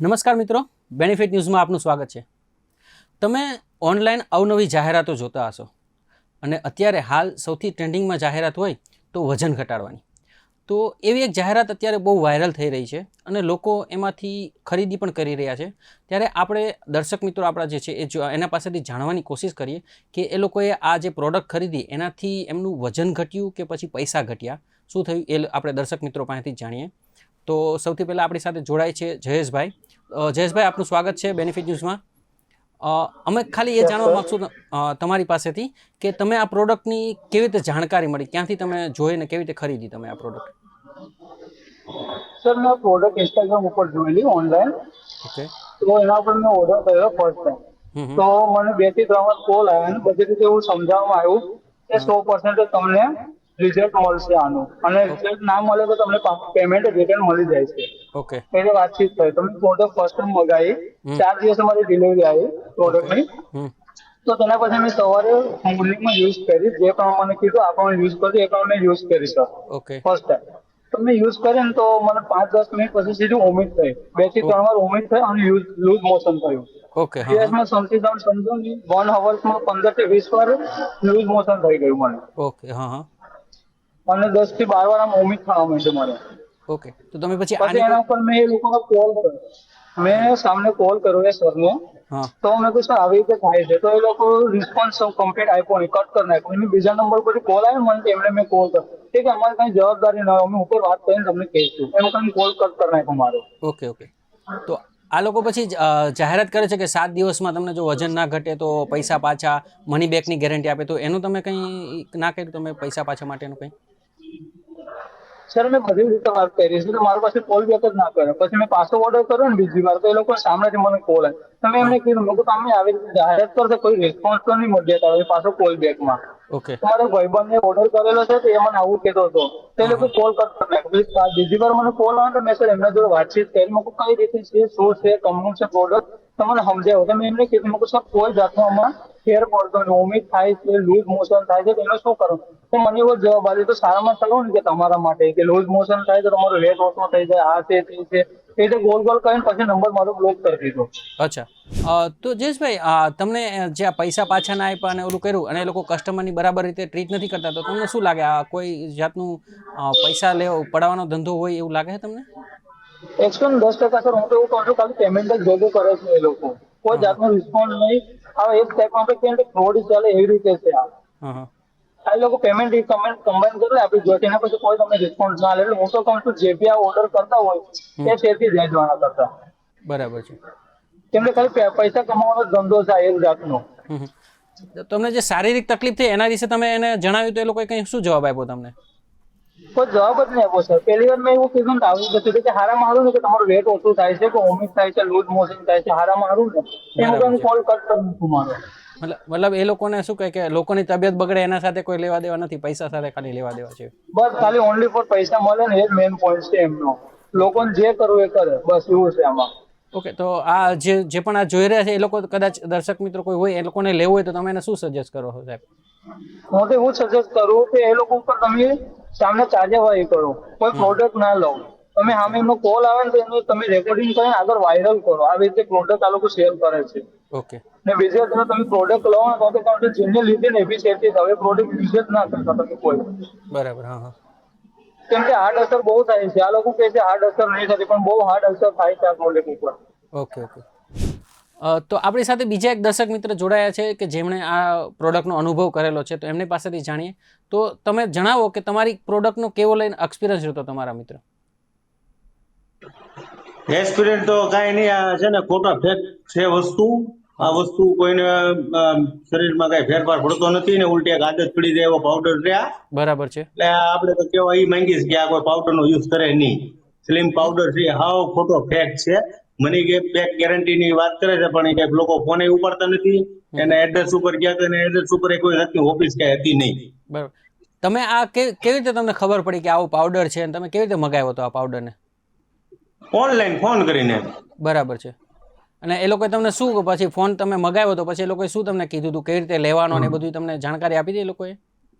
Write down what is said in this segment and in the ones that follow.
નમસ્કાર મિત્રો. બેનિફિટ ન્યૂઝમાં આપનું સ્વાગત છે. તમે ઓનલાઈન અવનવી જાહેરાતો જોતા હશો અને અત્યારે હાલ સૌથી ટ્રેન્ડિંગમાં જાહેરાત હોય તો વજન ઘટાડવાની. તો એવી એક જાહેરાત અત્યારે બહુ વાયરલ થઈ રહી છે અને લોકો એમાંથી ખરીદી પણ કરી રહ્યા છે. ત્યારે આપણે દર્શક મિત્રો આપણા જે છે એ એના પાસેથી જાણવાની કોશિશ કરીએ કે એ લોકોએ આ જે પ્રોડક્ટ ખરીદી એનાથી એમનું વજન ઘટ્યું કે પછી પૈસા ઘટ્યા? શું થયું એ આપણે દર્શક મિત્રો પાસેથી જાણીએ. તો સૌથી પહેલાં આપણી સાથે જોડાય છે જયેશભાઈ. જયેશભાઈ આપનું સ્વાગત છે બેનિફિટ ન્યૂઝમાં અમે ખાલી એ જાણવા માગશું તમારી પાસેથી કે તમે આ પ્રોડક્ટની કેવી રીતે જાણકારી મળી? ક્યાંથી તમે જોઈને કેવી રીતે ખરીદી તમે આ પ્રોડક્ટ? સર મેં પ્રોડક્ટ ઇન્સ્ટાગ્રામ ઉપર જોયેલી ઓનલાઈન. ઓકે. તો એના પર મેં ઓર્ડર કર્યો ફર્સ્ટ ટાઈમ. તો મને બેથી ત્રણ કોલ આવ્યા અને બધી રીતે એવું સમજાવવામાં આવ્યું કે સો પર્સન્ટ તમને રિઝલ્ટ મળશે આનું. અને રિઝલ્ટ ના મળે તો તમને પેમેન્ટ રિટર્ન મળી જાય છે. ઓકે એટલે વાતચીત થઈ તમે પ્રોડક્ટ ફર્સ્ટ ટાઈમ મગાવી ચાર દિવસ મારી ડિલિવરી આવી પ્રોડક્ટની તો તેના પછી મેં સવારે મોર્નિંગમાં યુઝ કરી. જે પ્રમાણે મને કીધું આ પ્રમાણે યુઝ કર્યું એ પ્રમાણે યુઝ કરી સર ઓકે ફર્સ્ટ ટાઈમ તો મેં યુઝ કર્યો ને તો મને પાંચ દસ મિનિટ પછી સીધું વોમિટ થઈ. બેથી ત્રણ વાર વોમિટ થઈ અને યુઝ લૂઝ મોશન થયું. ઓકે. દિવસમાં સમથી તમે સમજો ને વન અવર્સમાં પંદરથી વીસ વાર લૂઝ મોશન થઈ ગયું મને. ઓકે હા હા. અને દસથી બાર વાર આમ વોમિટ થવા માંડ્યું મારે. ઓકે તો તમે પછી પછી એના ઉપર મેં એ લોકોને કોલ કર્યો. મેં સામને કોલ કર્યો એ સરનો. હા. તો મેં કહ્યું સર આવી રીતે થાય છે. તો એ લોકો રિસ્પોન્સ કમ્પ્લીટ આપ્યો નહીં. કટ કરી નાખ્યો. એની બીજા નંબર પર કોલ આવ્યો મને એમણે મેં કોલ કર્યો. ઠીક છે અમારે કઈ જવાબદારી ન હોય. અમે ઉપર વાત કરીને તમને કહીશું. એમ કરીને કોલ કટ કરી નાખ્યો મારો. ઓકે ઓકે તો આ લોકો પછી જાહેરાત કરે છે કે સાત દિવસમાં તમને જો વજન ના ઘટે તો પૈસા પાછા મની બેકની ગેરંટી આપે. તો એનું તમે કંઈ ના કર્યું? તમે પૈસા પાછા માટેનું કંઈ? સર, મેં બધી રીતે વાત કરી છે, તો મારા પાસે કોલ બેક જ ના કર્યો પછી મેં પાછો ઓર્ડર કર્યો ને બીજી વાર, તો એ લોકો સામેથી મને કોલ આવ્યો તમે એમને કીધું, મેં કીધું તમે આવી રીતે જાહેરાત કરશો કોઈ રિસ્પોન્સ તો નહીં મળી જતા પાછો કોલ બેકમાં ઓકે તમારા ભાઈબંધને ઓર્ડર કરેલો છે તો એ મને આવું કહેતો હતો. તે લોકો કોલ કરતો. બીજી વાર મને કોલ આવે તો મેં સર એમના જોડે વાતચીત કરી. મેં કઈ રીતે છે? શું છે? કમનું છે પ્રોડક્ટ તમને સમજાવો તો મેં એમને કીધું મેં કીધું સર કોઈ જાતનો આમાં ફેર પડતો નહીં. વોમિટ થાય છે લૂઝ મોશન થાય છે. તો એનો શું કરું? તો મને એવો જવાબ આવ્યો તો સારામાં સારું ને કે તમારા માટે કે લૂઝ મોશન થાય તો તમારો વેટ ઓછો થઈ જાય. આ છે તે છે. એ રીતે ગોલ ગોલ કરીને પછી નંબર મારો બ્લોક કરી દીધો. અચ્છા. તો જયેશભાઈ તમને જે આ પૈસા પાછા ના આપ્યા અને ઓલું કર્યું અને એ લોકો કસ્ટમરની બરાબર રીતે ટ્રીટ નથી કરતા તો તમને શું લાગે? આ કોઈ જાતનું પૈસા લેવો પડાવવાનો ધંધો હોય એવું લાગે છે તમને? એકસો દસ ટકા સર હું તો એવું કહું છું ખાલી પેમેન્ટ જ ભેગું કરે છે એ લોકો. કોઈ જાતનો રિસ્પોન્સ નહીં. હવે એક ટાઈપમાં આપણે કહીએ કે ફ્રોડ ચાલે એવી રીતે છે આ. આ લોકો પેમેન્ટ રિકમેન્ડ કમ્બાઈન કરે આપણે જો તેના પછી કોઈ તમને રિસ્પોન્સ ના લે. એટલે હું તો કહું છું જે બી આ ઓર્ડર કરતા હોય એ તેથી જાય જવાના કરતા. બરાબર છે. કેમ કે ખાલી પૈસા કમાવાનો ધંધો છે એક જાતનો. તમને જે શારીરિક તકલીફ થઈ એના વિશે તમે એને જણાવ્યું તો એ લોકોએ કંઈ શું જવાબ આપ્યો તમને? કોઈ જવાબ જ નહીં આપ્યો સર. પહેલી વાર મેં એવું કીધું ને આવી કે હારા મારું ને કે તમારું વેટ ઓછું થાય છે કે વોમિટ થાય છે લૂઝ મોશન થાય છે હારા મારું ને એમ છે. કોલ કટ કરી દીધું મારો. મતલબ મતલબ એ લોકોને શું કહે કે લોકોની તબિયત બગડે એના સાથે કોઈ લેવા દેવા નથી પૈસા સાથે ખાલી લેવા દેવા છે. બસ ખાલી ઓનલી ફોર પૈસા મળે ને એ મેઇન પોઈન્ટ છે એમનો. લોકોને જે કરવું એ કરે બસ એવું છે આમાં. ઓકે તો આ જે જે પણ આ જોઈ રહ્યા છે એ લોકો કદાચ દર્શક મિત્રો કોઈ હોય એ લોકોને લેવું હોય તો તમે એને શું સજેસ્ટ કરો છો સાહેબ? હું તો એવું સજેસ્ટ કરું કે એ લોકો ઉપર તમે સામે કાર્યવાહી કરો. કોઈ પ્રોડક્ટ ના લો. તમે સામે એમનો કોલ આવે ને તો એનું તમે રેકોર્ડિંગ કરીને આગળ વાયરલ કરો. આવી રીતે પ્રોડક્ટ આ લોકો શેર કરે છે. ઓકે. ને બીજી વાર તમે પ્રોડક્ટ લો ને તો તો તમે જેને લીધી ને એવી સેફટી હવે પ્રોડક્ટ યુઝ જ ના કરતા તમે કોઈ. બરાબર હા હા. કેમ કે હાર્ડ અસર બહુ થાય છે. આ લોકો કહે છે હાર્ડ અસર નહીં થતી પણ બહુ હાર્ડ અસર થાય છે આ પ્રોડક્ટ ઉપર. Okay okay. તો આપણી સાથે બીજા એક દર્શક મિત્ર જોડાયા છે કે જેમણે આ પ્રોડક્ટનો અનુભવ કરેલો છે તો એમની પાસેથી જાણીએ. તો તમે જણાવો કે તમારી પ્રોડક્ટનો કેવો લઈને એક્સપિરિયન્સ હતો તમારા મિત્ર? એક્સપિરિયન્સ તો કાંઈ નહીં આ છે ને ખોટા ફેક છે વસ્તુ. આ વસ્તુ કોઈને શરીરમાં કઈ ફેરફાર પડતો નથી ને ઉલટી એક આદત પડી જાય એવો પાવડર રહ્યા બરાબર છે. એટલે આપણે તો કેવા એ માંગીશ કે આ કોઈ પાવડર નો યુઝ કરે નહીં. સ્લિમ પાવડર છે હાવ ખોટો ફેક છે. મની કે પેક ગેરંટી ની વાત કરે છે પણ એ લોકો ફોન ઉપાડતા નથી. એને એડ્રેસ ઉપર ગયા અને એડ્રેસ ઉપર કોઈ નથી ઓફિસ કઈ હતી નહીં. બરાબર. તમે આ કેવી રીતે તમને ખબર પડી કે આવો પાવડર છે? અને તમે કેવી રીતે મગાવ્યો હતો આ પાવડરને ઓનલાઈન ફોન કરીને. બરાબર છે. અને એ લોકોએ તમને શું પછી ફોન તમે મગાવ્યો તો પછી એ લોકોએ શું તમને કીધું હતું કઈ રીતે લેવાનો ને બધું તમને જાણકારી આપી હતી એ લોકોએ?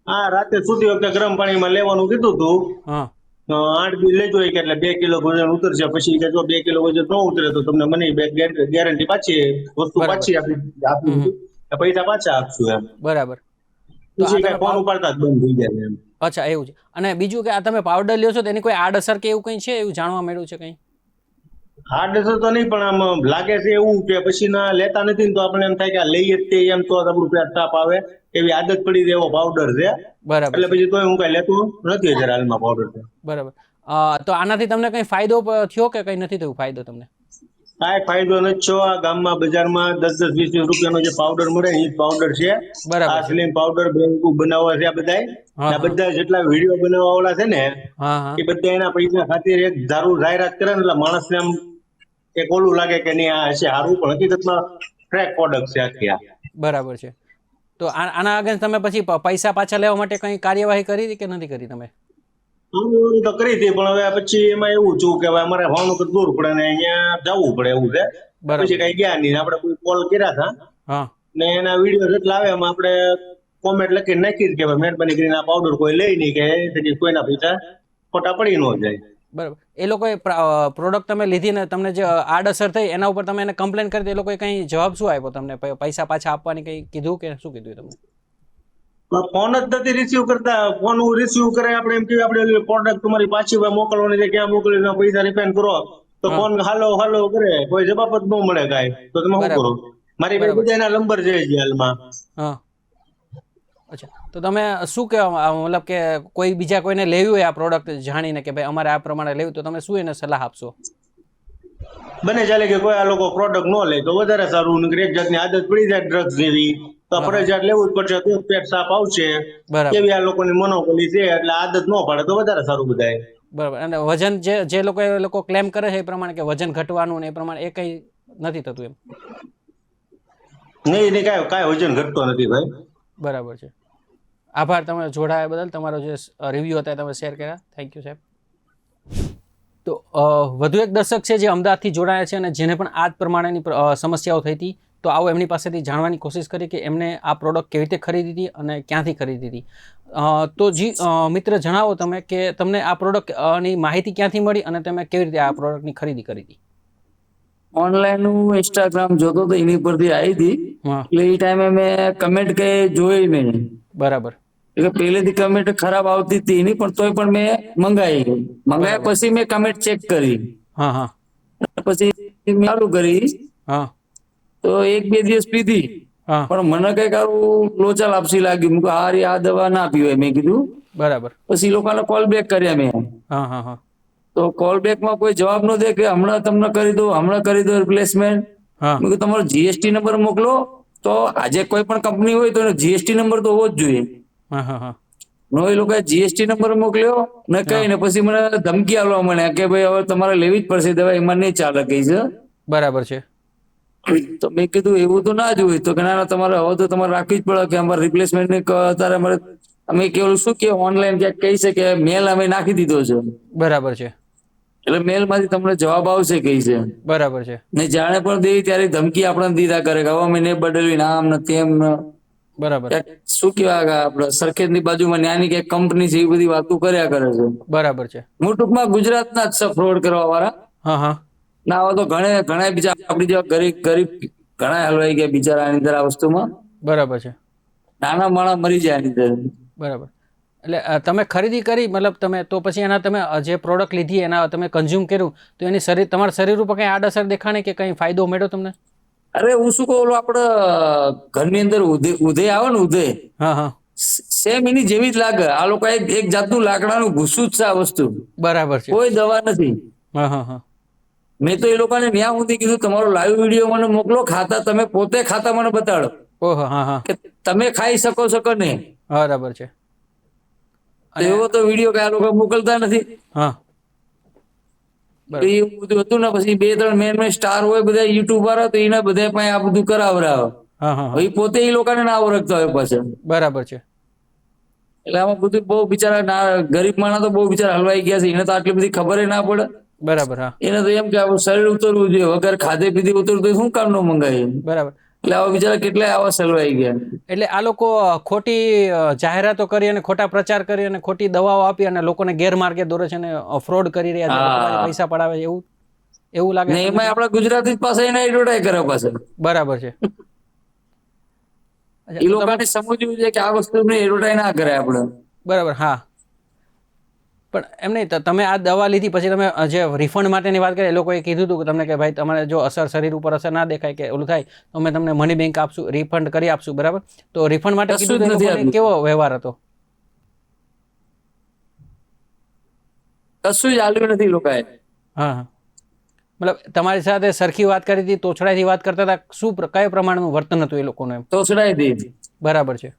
હા રાતે સુધી વખતે ગરમ પાણીમાં લેવાનું કીધું હતું હા. આઠ બી લેજો કે એટલે બે કિલો વજન ઉતરશે. પછી કે જો બે કિલો વજન ન ઉતરે તો તમને મની બે ગેરંટી પાછી વસ્તુ. પાછી આપી આપી પૈસા પાછા આપશું એમ. બરાબર. ફોન ઉપાડતા જ બંધ થઈ જાય એમ. અચ્છા એવું છે. અને બીજું કે આ તમે પાવડર લ્યો છો તો એની કોઈ આડઅસર કે એવું કંઈ છે? એવું જાણવા મળ્યું છે કંઈ? હાર્ડ અસર તો નહીં પણ આમ લાગે છે એવું કે પછી ના લેતા નથી તો આપણે એમ થાય કે લઈએ જ તે એમ તો આપણું પેટ તાપ આવે એવી આદત પડી જાય એવો પાવડર છે. બરાબર. એટલે પછી તોય હું કઈ લેતો નથી અત્યારે હાલમાં પાવડર છે બરાબર. તો આનાથી તમને કઈ ફાયદો થયો કે કઈ નથી થયું ફાયદો તમને? કાંઈ ફાયદો નથી છો આ ગામમાં બજારમાં દસ દસ વીસ વીસ રૂપિયાનો જે પાવડર મળે એ પાવડર છે. આ સ્લીમ પાવડર બનાવવા છે આ બધા બધા જેટલા વીડિયો બનાવવા વાળા છે ને એ બધા એના પૈસા ખાतिर એક ધારું જાહેરાત કરે ને એટલે માણસને આમ એક ઓલું લાગે કે નહીં આ હશે સારું પણ હકીકતમાં ટ્રેક પ્રોડક્ટ છે આખી આ. બરાબર છે. તો આના આગળ તમે પછી પૈસા પાછા લેવા માટે કઈ કાર્યવાહી કરી કે નથી કરી તમે? એવું તો કરી હતી પણ હવે પછી એમાં એવું છું કે હવે અમારે ભાવનગર દૂર પડે ને અહીંયા જવું પડે એવું છે. પછી કઈ ગયા નહીં આપણે કોઈ કોલ કર્યા હતા. ને એના વીડિયો જેટલા આવે એમાં આપણે કોમેન્ટ લખીને નાખી કે મહેરબાની કરીને આ પાવડર કોઈ લઈ નહીં કે તેની કોઈના પૈસા ખોટા પડી ન જાય. બરાબર. એ લોકોએ પ્રોડક્ટ તમે લીધી ને તમને જે આડઅસર થઈ એના ઉપર તમે એને કમ્પ્લેન કરી દે એ લોકોએ કંઈ જવાબ શું આપ્યો તમને? પૈસા પાછા આપવાની કંઈ કીધું કે શું કીધું તમને? ફોન જ નથી રિસીવ કરતા. ફોન રિસીવ કરે આપણે એમ કે આપણે પ્રોડક્ટ તમારી પાછી મોકલવાની છે ક્યાં મોકલી પૈસા રિફંડ કરો. તો ફોન હાલો હાલો કરે. કોઈ જવાબ જ ન મળે કાંઈ. તો તમે શું કરો? મારી પાસે બધા એના નંબર છે હાલમાં. અચ્છા. તો તમે શું કહેવા મતલબ કે કોઈ બીજા કોઈને લેવી હોય આ પ્રોડક્ટ જાણીને કે ભાઈ અમારે આ પ્રમાણે લેવું તો તમે શું એને સલાહ આપશો? બને ચાલે કે કોઈ આ લોકો પ્રોડક્ટ ન લે તો વધારે સારું એક જાતની આદત પડી જાય ડ્રગ્સ જેવી. તો. ફરજિયાત લેવું જ પડશે. તો પેટ સાફ આવશે. એવી આ લોકોની મનોબલી છે. એટલે આદત ન પડે તો વધારે સારું બધાય. બરાબર. અને વજન જે જે લોકો એ લોકો ક્લેમ કરે છે એ પ્રમાણે કે વજન ઘટવાનું ને એ પ્રમાણે એ કઈ નથી થતું એમ? નહીં નહીં કાંઈ કાંઈ વજન ઘટતો નથી ભાઈ. બરાબર છે. આભાર તમે જોડાયા બદલ. તમારો જે રિવ્યૂ હતા તમે શેર કર્યા. થેન્ક યુ સાહેબ. તો વધુ એક દર્શક છે જે અમદાવાદથી જોડાયા છે અને જેને પણ આ જ પ્રમાણેની સમસ્યાઓ થઈ હતી તો આવો એમની પાસેથી જાણવાની કોશિશ કરી કે એમને આ પ્રોડક્ટ કેવી રીતે ખરીદી હતી અને ક્યાંથી ખરીદી હતી. તો જી મિત્ર જણાવો તમે કે તમને આ પ્રોડક્ટની માહિતી ક્યાંથી મળી અને તમે કેવી રીતે આ પ્રોડક્ટની ખરીદી કરી હતી? ઓનલાઈન હું ઇન્સ્ટાગ્રામ જોતો તો એની પરથી આવી હતી. એટલે એ ટાઈમે મેં કમેન્ટ કઈ જોઈ નહીં. બરાબર. એટલે પહેલેથી કમેન્ટ ખરાબ આવતી હતી એની પણ તોય પણ મેં મંગાવી. મંગાવ્યા પછી મેં કમેન્ટ ચેક કરી. હા હા. પછી ચાલુ કરી. હા. તો એક બે દિવસ પીધી. પણ મને કંઈક આવું લોચા લાપસી લાગ્યું. મેં આ રે આ દવા ના પીવાય. મેં કીધું બરાબર. પછી લોકોને કોલ બેક કર્યા મેં. તો કોલ બેકમાં કોઈ જવાબ ન દે કે હમણાં તમને કરી દો હમણાં કરી દો રિપ્લેસમેન્ટ હા. મેં કીધું તમારો જીએસટી નંબર મોકલો. તો આજે કોઈ પણ કંપની હોય તો જીએસટી નંબર તો હોવો જ જોઈએ. નો એ લોકોએ જીએસટી નંબર મોકલ્યો ને કઈ ને પછી મને ધમકી આવવા મળ્યા કે ભાઈ હવે તમારે લેવી જ પડશે દવા એમાં નહીં ચાલે. કઈ છે બરાબર છે. તો મેં કીધું એવું તો ના જોયું તો કે ના ના તમારે હવે તો તમારે રાખવી જ પડે કે અમારે રિપ્લેસમેન્ટ ને અત્યારે અમારે અમે કેવું શું કે ઓનલાઈન ક્યાંક કહી છે કે મેલ અમે નાખી દીધો છે. બરાબર છે. એટલે મેલમાંથી તમને જવાબ આવશે કઈ છે. બરાબર છે. ને જાણે પણ દેવી ત્યારે ધમકી આપણને દીધા કરે કે હવે અમે નહીં બદલવી નામ આમ ને તેમ ને. બરાબર. શું કેવા આપડે સરખેજની બાજુમાં નાની ક્યાંક કંપની છે એ બધી વાતો કર્યા કરે છે. બરાબર છે. હું ટૂંકમાં ગુજરાતના જ છે ફ્રોડ કરવા વાળા. હા હા. ના આવા તો ઘણે ઘણા બીજા આપણી જેવા ગરીબ ગરીબ ઘણા હલવાઈ ગયા બિચારા આની અંદર આ વસ્તુમાં. બરાબર છે. નાના માણસ મરી જાય આની અંદર. બરાબર. એટલે તમે ખરીદી કરી મતલબ તમે તો પછી એના તમે જે પ્રોડક્ટ લીધી એના તમે કન્ઝ્યુમ કર્યું તો એની શરીર તમારા શરીર ઉપર કંઈ આડઅસર દેખાણી કે કંઈ ફાયદો મળ્યો તમને? અરે હું શું કહું આપણે આપડે ઘરની અંદર ઉદય આવે ને ઉદય હા હા. સેમ એની જેવી જ લાગે. આ લોકો એક એક જાતનું લાકડાનું ભૂસું જ છે આ વસ્તુ. બરાબર છે. કોઈ દવા નથી. હા હા હા. મેં તો એ લોકોને ન્યા સુધી કીધું તમારો લાઈવ વીડિયો મને મોકલો ખાતા તમે પોતે ખાતા મને બતાડો. ઓહો હા હા. કે તમે ખાઈ શકો છો કે નહીં? બરાબર છે. એવો તો વીડિયો કયા લોકો મોકલતા નથી. હા. તો એ બધું હતું ને પછી બે ત્રણ મેન મેન સ્ટાર હોય બધા યુટ્યુબ વાળા તો એના બધા પાસે આ બધું કરાવરાવે હવે પોતે એ લોકોને ના ઓળખતા હોય પાછળ બરાબર છે. એટલે આમાં બધું બહુ બિચારા ગરીબ માણસ તો બહુ બિચારા હલવાઈ ગયા છે. એને તો આટલી બધી ખબર ના પડે. બરાબર હા. એને તો એમ કે આપણું શરીર ઉતરવું જોઈએ. વગર ખાધે પીધે ઉતરવું શું કામનું મંગાવીએ બરાબર. એટલે આવા બિચારા કેટલાય આવા સલવાઈ ગયા. એટલે આ લોકો ખોટી જાહેરાતો કરી અને ખોટા પ્રચાર કરી અને ખોટી દવાઓ આપી અને લોકોને ગેરમાર્ગે દોરે છે અને ફ્રોડ કરી રહ્યા છે. પાસે પડાવે છે. એવું એવું લાગે ને એમાં આપણા ગુજરાતી પાસે એને એડવર્ટાઈઝ કરે પાસે બરાબર છે. એ લોકોને સમજવું છે કે આ વસ્તુને એડવર્ટાઈઝ ના કરે આપણે. બરાબર હા. પણ એમ નહીં તમે આ દવા લીધી પછી તમે જે રિફંડ માટેની વાત કરી એ લોકોએ કીધું હતું કે તમને કે ભાઈ તમારે જો અસર શરીર ઉપર અસર ના દેખાય કે ઓલું થાય તો અમે તમને મની બેંક આપશું રિફંડ કરી આપશું બરાબર? તો રિફંડ માટે કીધું. કેવો વ્યવહાર હતો? કશું જ આલ્યું નથી લોકોએ. હા હા. મતલબ તમારી સાથે સરખી વાત કરી હતી તોછડાઈથી વાત કરતા હતા શું કયા પ્રમાણનું વર્તન હતું એ લોકોનું એમ? તોછડાઈથી. બરાબર છે.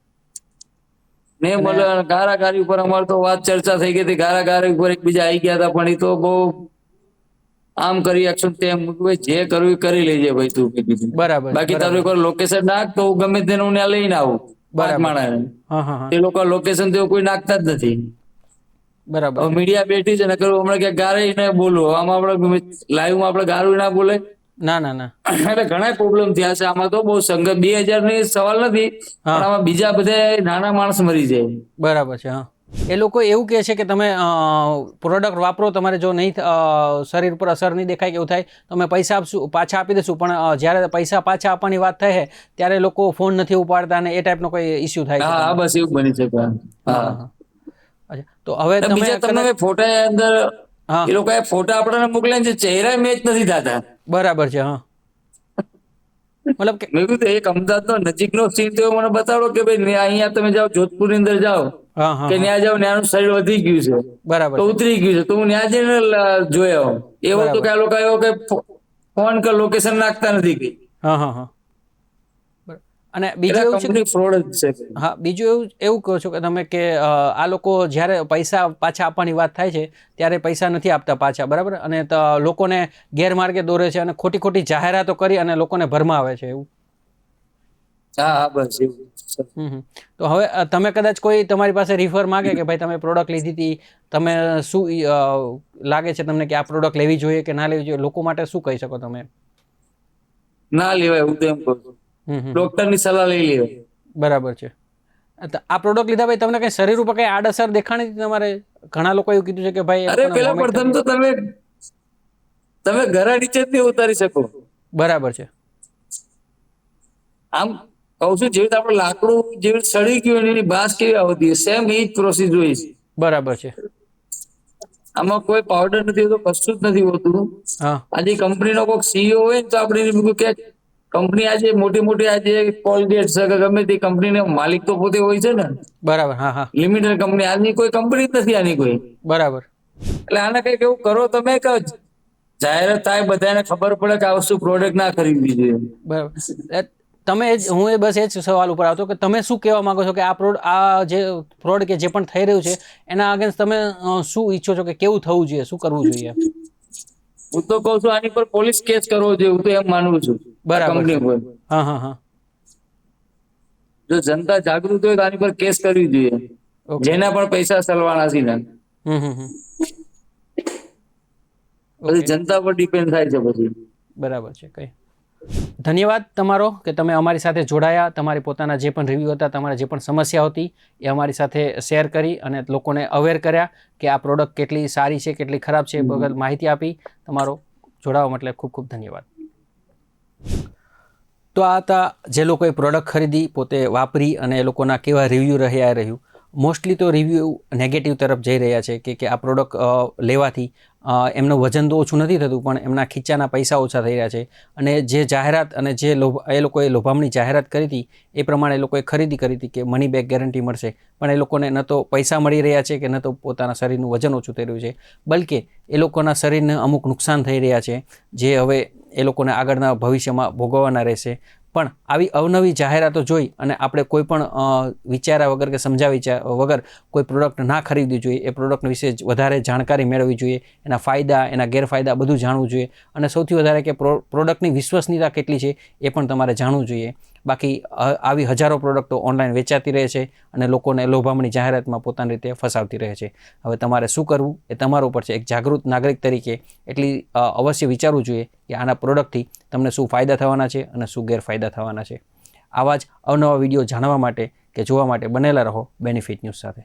ને મળે ગારાગારી ઉપર અમારે તો વાત ચર્ચા થઈ ગઈ હતી. ગારાગારી ઉપર એકબીજા આવી ગયા હતા પણ એ તો બહુ આમ કરી એક્શન તેમ ભાઈ જે કરવું કરી લેજે ભાઈ તું કીધું. બરાબર બાકી તારું એકવાર લોકેશન નાખ તો હું ગમે તેને હું ત્યાં લઈને આવું બાર બરાબર. માણસ એ લોકો લોકેશન તેવું કોઈ નાખતા જ નથી. બરાબર. મીડિયા બેઠી છે ને કરું હમણાં ક્યાંક ગારે ને બોલું. આમાં આપણે લાઈવમાં આપણે ગારું ના બોલે. ના ના ના. એટલે ઘણા પ્રોબ્લેમ થયા છે. આમાં તો બહુ સંગત બે હજારની સવાલ નથી પણ આમાં બીજા બધા નાના માણસ મરી જાય. બરાબર છે હા. એ લોકો એવું કહે છે કે તમે પ્રોડક્ટ વાપરો તમારે જો નહીં શરીર પર અસર નહીં દેખાય કેવું થાય તો અમે પૈસા આપશું પાછા આપી દઈશું. પણ જ્યારે પૈસા પાછા આપવાની વાત થાય ત્યારે લોકો ફોન નથી ઉપાડતા અને એ ટાઈપનો કોઈ ઇસ્યુ થાય હા બસ એવું બની શકે હા. અચ્છા. તો હવે તમે કદાચ- ફોટા અંદર એ લોકો ફોટા આપણને મોકલે છે ચહેરા મેચ નથી થતા. બરાબર છે હા. મતલબ કે મેં કીધું એક અમદાવાદ નો નજીક નો સીન તો મને બતાડો કે ભાઈ અહીંયા તમે જાઓ જોધપુરની અંદર જાઓ કે. ત્યાં જાઓ ત્યાંનું શરીર વધી ગયું છે. બરાબર તો ઉતરી ગયું છે. તો હું ત્યાં જઈને જોયો. એવો તો કે લોકો એવો કે ફોન કર લોકેશન નાખતા નથી કઈ હા હા હા. અને બીજું એવું છે ફ્રોડ છે. હા બીજું એવું એવું કહો છો કે તમે કે આ લોકો જ્યારે પૈસા પાછા આપવાની વાત થાય છે ત્યારે પૈસા નથી આપતા પાછા બરાબર? અને તો લોકોને ગેરમાર્ગે દોરે છે અને ખોટી ખોટી જાહેરાતો કરી અને લોકોને ભરમાવે છે એવું. હા હા બસ એવું. તો હવે તમે કદાચ કોઈ તમારી પાસે રિફર માગે કે ભાઈ તમે પ્રોડક્ટ લીધી હતી તમે શું લાગે છે તમને કે આ પ્રોડક્ટ લેવી જોઈએ કે ના લેવી જોઈએ? લોકો માટે શું કહી શકો તમે? ના લેવાય એવું તો એમ કહું છું હમ હમ. ડોક્ટરની સલાહ લઈ લેવાય બરાબર છે. આ પ્રોડક્ટ લીધા ભાઈ તમને કઈ શરીર ઉપર કઈ આડઅસર દેખાણી તમારે? ઘણા લોકો એવું કીધું છે કે ભાઈ અરે પેલા પ્રથમ તો તમે તમે ઘરા નીચે જ ઉતારી શકો. બરાબર છે. આમ કહું છું જેવી રીતે આપણે લાકડું જેવી સળી ગયું એની બાસ કેવી આવતી સેમ એ જ પ્રોસેસ હોય છે. બરાબર છે. આમાં કોઈ પાવડર નથી હોતો કશું જ નથી હોતું. હા. આજે કંપનીનો કોઈક સીઈઓ હોય ને તો આપણે કે કંપની આજે મોટી મોટી આજે કોલગેટ છે કે ગમે તે કંપનીને માલિક તો પોતે હોય છે ને. બરાબર હા હા. લિમિટેડ કંપની આની કોઈ કંપની જ નથી આની કોઈ. બરાબર. એટલે આને કંઈક એવું કરો તમે કે જાહેરાત થાય બધાને ખબર પડે કે આ વસ્તુ પ્રોડક્ટ ના ખરીદવી જોઈએ. બરાબર. તમે જ હું એ બસ એ જ સવાલ ઉપર આવતો કે તમે શું કહેવા માંગો છો કે આ પ્રોડ આ જે ફ્રોડ કે જે પણ થઈ રહ્યું છે એના અગેન્સ્ટ તમે શું ઈચ્છો છો કે કેવું થવું જોઈએ? શું કરવું જોઈએ? હું તો કહું છું આની પર પોલીસ કેસ કરવો જોઈએ હું તો એમ માનું છું. બરાબર હા હા હા. જો જનતા જાગૃત હોય તો આની પર કેસ કરવી જોઈએ. જેના પણ પૈસા સલવાના છે પછી જનતા પર ડિપેન્ડ થાય છે પછી. બરાબર છે કઈ. ધન્યવાદ તમારો કે તમે અમારી સાથે જોડાયા તમારી પોતાના જે પણ રિવ્યૂ હતા તમારી જે પણ સમસ્યા હતી એ અમારી સાથે શેર કરી અને લોકોને અવેર કર્યા કે આ પ્રોડક્ટ કેટલી સારી છે કેટલી ખરાબ છે એ બગલ માહિતી આપી. તમારો જોડાવા માટે ખૂબ ખૂબ ધન્યવાદ. તો આ હતા જે લોકોએ પ્રોડક્ટ ખરીદી, પોતે વાપરી અને એ લોકોના કેવા રિવ્યૂ રહ્યા રહ્યું. મોસ્ટલી તો રિવ્યૂ નેગેટિવ તરફ જઈ રહ્યા છે કે કે આ પ્રોડક્ટ લેવાથી એમનું વજન તો ઓછું નથી થતું, પણ એમના ખીચાના પૈસા ઓછા થઈ રહ્યા છે. અને જે જાહેરાત અને જે લોભ, એ લોકોએ લોભામણી જાહેરાત કરી હતી, એ પ્રમાણે એ લોકોએ ખરીદી કરી હતી કે મની બેક ગેરંટી મળશે. પણ એ લોકોને ન તો પૈસા મળી રહ્યા છે કે ન તો પોતાના શરીરનું વજન ઓછું થઈ રહ્યું છે. બલકે, એ લોકોના શરીરને અમુક નુકસાન થઈ રહ્યા છે, જે હવે એ લોકોને આગળના ભવિષ્યમાં ભોગવવાના રહેશે. પણ આવી અવનવી જાહેરાતો જોઈ અને આપણે કોઈ પણ વિચાર્યા વગર કે સમજાવી વગર કોઈ પ્રોડક્ટ ના ખરીદવી જોઈએ, એ પ્રોડક્ટ વિશે વધારે જાણકારી મેળવવી જોઈએ, એના ફાયદા, એના ગેરફાયદા બધું જાણવું જોઈએ અને સૌથી વધારે કે પ્રો પ્રોડક્ટની વિશ્વસનીયતા કેટલી છે એ પણ તમારે જાણવું જોઈએ. બાકી આવી હજારો પ્રોડક્ટો ઓનલાઈન વેચાતી રહે છે અને લોકોને લોભામણી જાહેરાતમાં પોતાની રીતે ફસાવતી રહે છે. હવે તમારે શું કરવું? એ તમારા ઉપર છે. એક જાગૃત નાગરિક તરીકે એટલી અવશ્ય વિચારવું જોઈએ કે આના પ્રોડક્ટથી તમને શું ફાયદા થવાના છે અને શું ગેરફાયદા થવાના છે. આવા જ અવનવા વીડિયો જાણવા માટે કે જોવા માટે બનેલા રહો બેનિફિટ ન્યૂઝ સાથે.